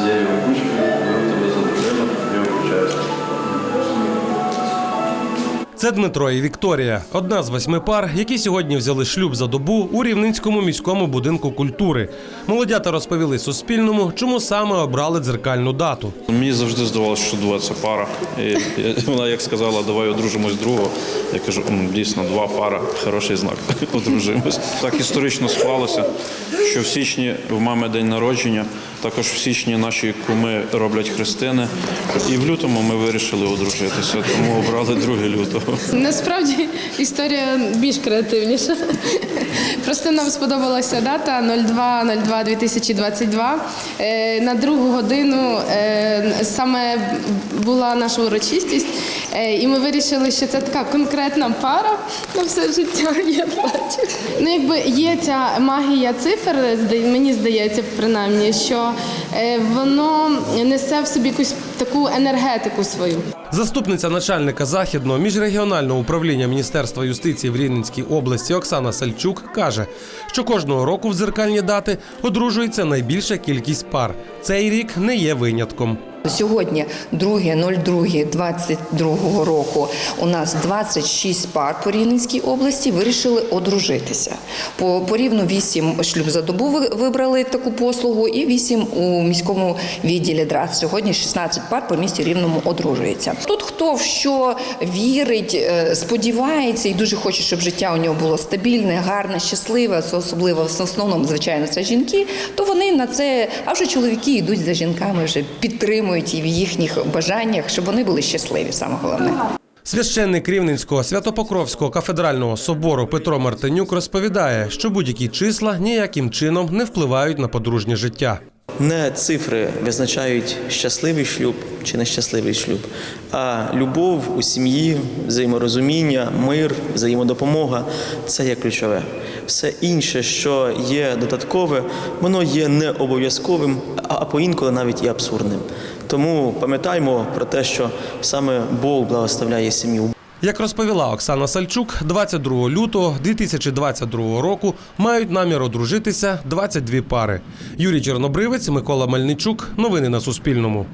цією ручкою беру тебе за дружину і обручаюся. Це Дмитро і Вікторія, одна з восьми пар, які сьогодні взяли шлюб за добу у Рівненському міському будинку культури. Молодята розповіли Суспільному, чому саме обрали дзеркальну дату. Мені завжди здавалося, що два це пара. І вона як сказала, давай одружимось другого. Я кажу, дійсно, два пара, хороший знак. Одружимось. Так історично склалося, що в січні в мами день народження, також в січні наші куми роблять хрестини. І в лютому ми вирішили одружитися, тому обрали 2 лютого. Насправді історія більш креативніша. Просто нам сподобалася дата 02.02.2022. Е, На другу годину е, саме була наша урочистість, Е, і ми вирішили, що це така конкретна пара на все життя. Я бачу. Ну, якби є ця магія цифр, мені здається, принаймні, що е, воно несе в собі якусь таку енергетику свою. Заступниця начальника західного міжрегіонального управління Міністерства юстиції в Рівненській області Оксана Сальчук каже, що кожного року в дзеркальні дати одружується найбільша кількість пар. Цей рік не є винятком. Сьогодні 2.02.22 року у нас 26 пар по Рівненській області вирішили одружитися. По, по рівну 8 шлюб за добу вибрали таку послугу і 8 у міському відділі ДРАЦ. Сьогодні 16 пар по місті Рівному одружується. Тут хто в що вірить, е, сподівається і дуже хоче, щоб життя у нього було стабільне, гарне, щасливе, особливо в основному, звичайно, це жінки, то вони на це, а вже чоловіки йдуть за жінками, вже підтримують і в їхніх бажаннях, щоб вони були щасливі, саме головне. Священник Рівненського Святопокровського кафедрального собору Петро Мартинюк розповідає, що будь-які числа ніяким чином не впливають на подружнє життя. Не цифри визначають щасливий шлюб чи нещасливий шлюб, а любов у сім'ї, взаєморозуміння, мир, взаємодопомога це є ключове. Все інше, що є додаткове, воно є не обов'язковим, а поінколи навіть і абсурдним. Тому пам'ятаймо про те, що саме Бог благословляє сім'ю. Як розповіла Оксана Сальчук, 22 лютого 2022 року мають намір одружитися 22 пари. Юрій Чорнобривець, Микола Мельничук. Новини на Суспільному.